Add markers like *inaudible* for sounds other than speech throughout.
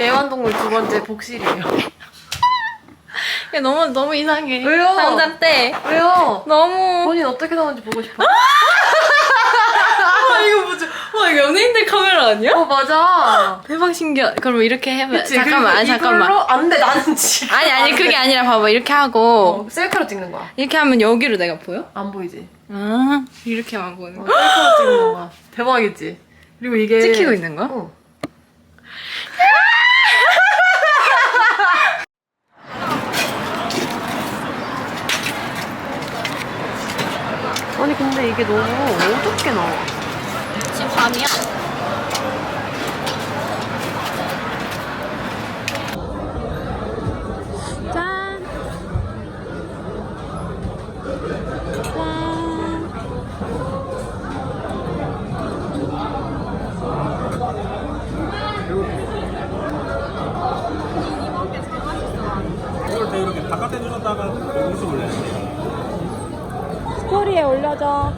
애완동물 두 번째 복실이에요. *laughs* 야, 너무 너무 이상해. 왜요? 상담 때 왜요? 너무. 본인 어떻게 나오는지 보고 싶어? 와 이거 뭐지? 와 이거 연예인들 카메라 아니야? 어 맞아. 대박 신기하. 그럼 이렇게 해봐. 그치? 잠깐만, 아니, 그리고 잠깐만. 이걸로 안돼 나는 지금. 아니 아니 그게 아니라 봐봐 이렇게 하고 어, 셀카로 찍는 거야. 이렇게 하면 여기로 내가 보여? 안 보이지? 아 이렇게만 보는 어, 거. 셀카로 찍는 거야. 대박이지? 그리고 이게 찍히고 있는 거야? 어. 아니 근데 이게 너무 어둡게 나와. 지금 밤이야. 스토리에 올려줘.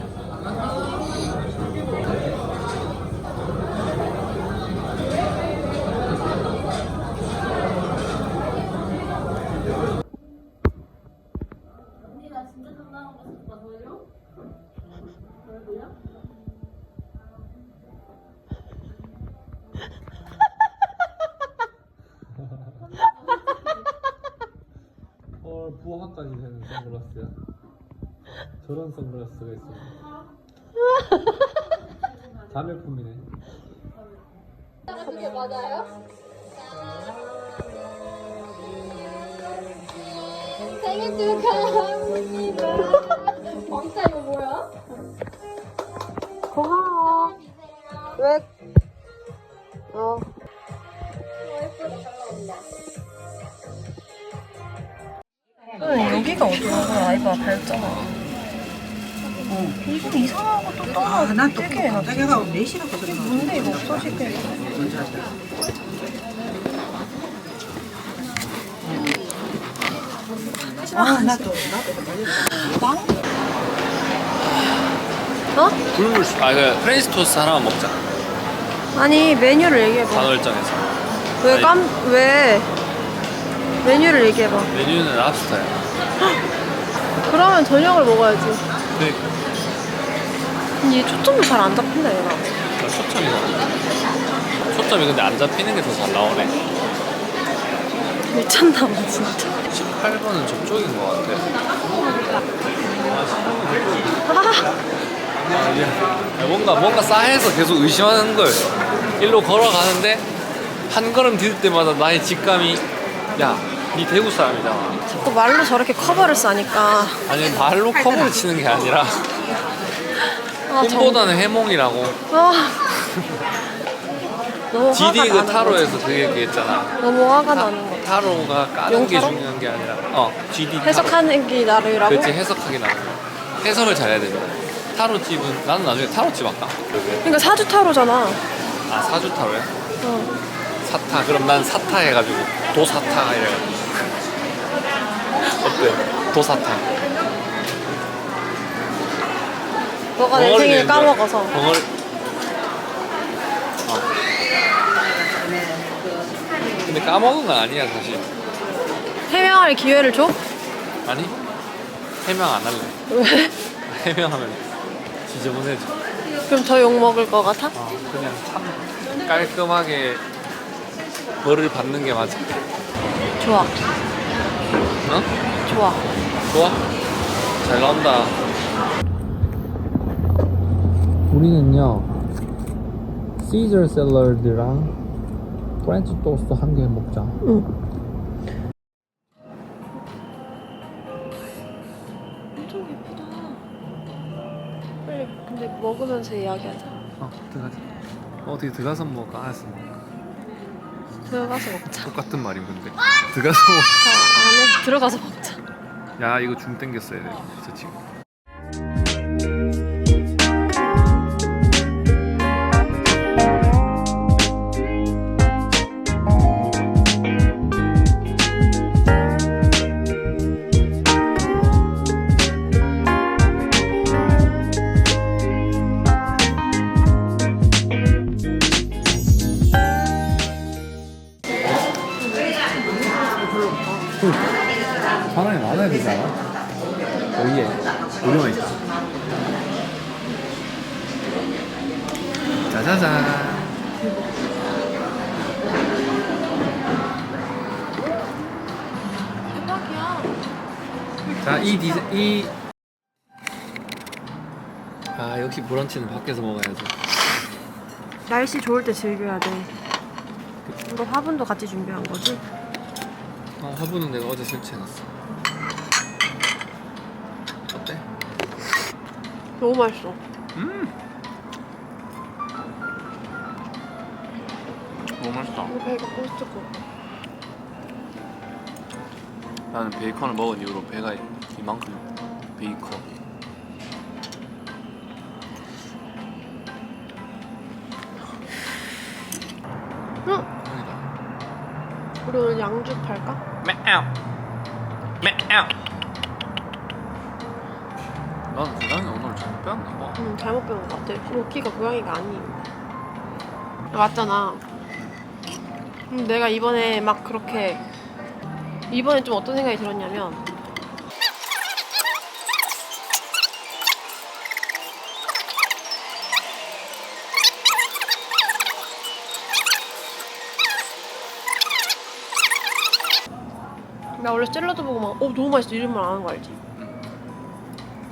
헐 부화까지 되는 선글라스야. 저런 선글라스가 있어. *laughs* 자매품이네. 생일 축하합니다. 왕자 이거 뭐야? 고마워. 왜? 어. 여기가 어두워서 아이가 밝잖아. 이거 이상하고 또 떠나. 아, 난또 자기가 4시라고 그러나. 뭔데 이거 없어지게. 아, 나도, 나도. 어? 굴물 아그 프렌치 토스트 하나만 먹자 아니 메뉴를 얘기해봐. 단월장에서 왜 아니. 깜, 왜 메뉴를 얘기해봐. 메뉴는 랍스타야 그러면 저녁을 먹어야지. 근데 얘 초점도 잘 안 잡힌다 얘가. 나 초점이 초점이 근데 안 잡히는 게 더 잘 나오네 미쳤나 봐 진짜. 18번은 저쪽인 것 같아 아, 이게 뭔가 뭔가 싸해서 계속 의심하는 거예요 일로 걸어가는데 한 걸음 디딜 때마다 나의 직감이 야니 대구 사람이잖아 자꾸 말로 저렇게 커버를 싸니까. 아니 말로 커버를 치는 게 아니라 아, 정- 꿈보다는 해몽이라고 아. *laughs* 너무 화가 그 나는 타로에서. 그게 얘기했잖아 너무 화가 나는 거. 타로가 까는 게 용타로? 중요한 게 아니라 어 GD 타로. 해석하는 게 나름이라고. 그렇지 해석하기 나름 해석을 잘해야 되죠 타로 집은 나는 나중에 타로 집 할까? 그러니까 사주 타로잖아. 아 사주 타로야? 어. 사타 그럼 난 사타 해가지고 도사타 이래가지고 *laughs* 어때? 도사타 너가 내 생일. 까먹어서. 벙어리 어. 근데 까먹은 건 아니야 사실 해명할 기회를 줘? 아니 해명 안 할래 왜? *laughs* 해명하면 지저분해져 그럼 더 욕 먹을 것 같아? 어, 그냥 참 깔끔하게 벌을 받는 게 맞아. 좋아. 어? 좋아. 좋아? 잘 나온다. 우리는요, 시저 샐러드랑 프렌치 토스트 한 개 먹자. 엄청 예쁘다. 빨리 근데 먹으면서 이야기하자. 어, 들어가자. 어, 어떻게 들어가서 먹을까? 알았어. 들어가서 먹자. 똑같은 말인 건데. 들어가서 먹 아, 안에 들어가서 먹자. 야, 이거 줌 땡겼어야 돼. 진짜 지금. 우리 맛있다. 짜자잔. 자, 이 디세, 이. 아, 역시 브런치는 밖에서 먹어야지. 날씨 좋을 때 즐겨야 돼. 이거 화분도 같이 준비한 거지? 어, 화분은 내가 어제 설치해놨어. 어때? 너무 맛있어. 음. 너무 맛있다. 이거 배가 꼬스트고. 나는 베이컨을 먹은 이후로 배가 이만큼 베이컨. 응. 우리 오늘 양주 팔까? 매우. 빼었나 봐. 응, 잘못 배운 것 같아. 로키가 고양이가 아님. 맞잖아. 음, 내가 이번에 막 그렇게 이번에 좀 어떤 생각이 들었냐면 나 원래 샐러드 보고 막 어 너무 맛있어 이런 말 안 하는 거 알지?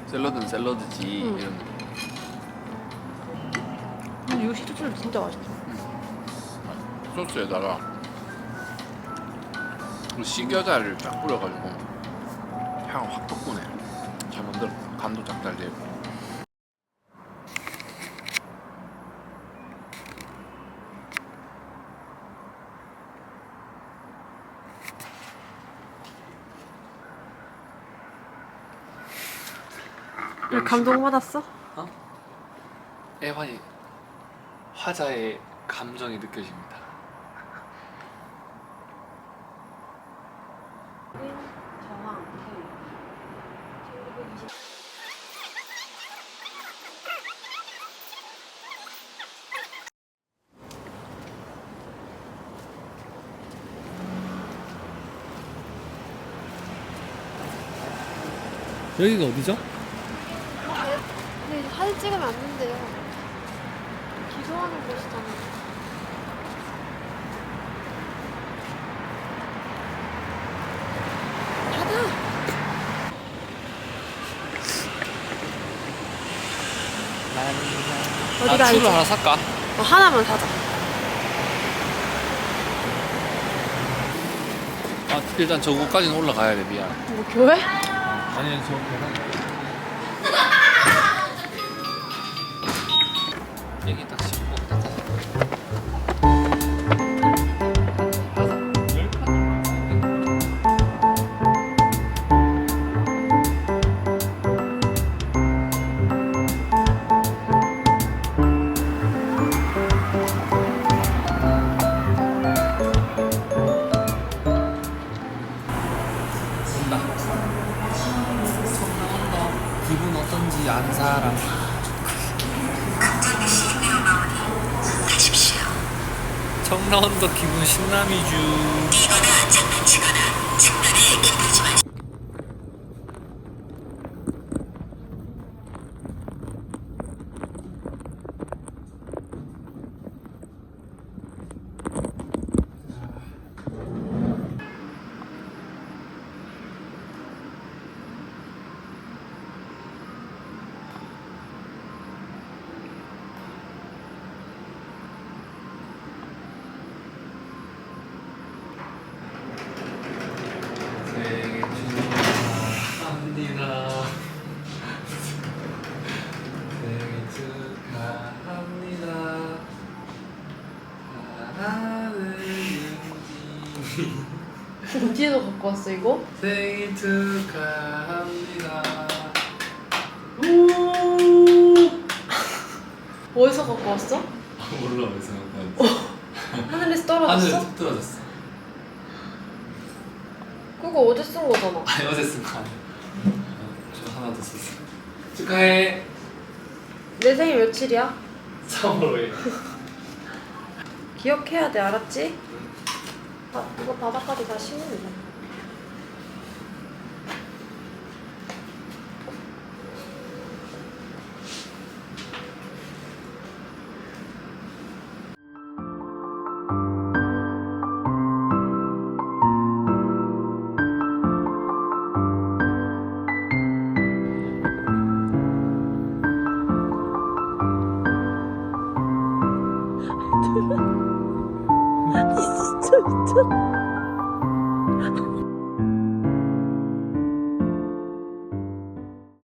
샐러드는 샐러드지 응. 이런. 근데 이거 시트초를 진짜 맛있어. 소스에다가 그 식여자를 쫙 뿌려가지고 향을 확 돋구네. 잘 만들었다. 간도 쫙 달리고. 감동 받았어? 애환이 화자의 감정이 느껴집니다. 여기가 어디죠? 사진 찍으면 안 된대요. 기도하는 곳이잖아. 어디가 아? 술을 하나 살까? 어, 하나만 사자. 아, 일단 저거까지는 올라가야 돼, 미안. 뭐 교회? 아니 저 계산 온다. 기분 어떤지 아는 사람. 청라원도 기분 신남이주. 생일 축하합니다. *laughs* 생일 축하합니다. 사랑하는 윤지. *laughs* 어디에서 갖고 왔어 이거? 생일 축하합니다. *laughs* 어디서 갖고 왔어? 몰라 왜 생각나는지. 하늘에서 떨어졌어? 하늘에 툭 떨어졌어. 그거 어제 쓴 거잖아. 아니 어제 쓴거 아니야. 저 하나 더 썼어. 축하해. 내 생일 며칠이야? 3월 5일. 기억해야 돼, 알았지? 아, 이거 바닥까지 다 씌우면 진짜.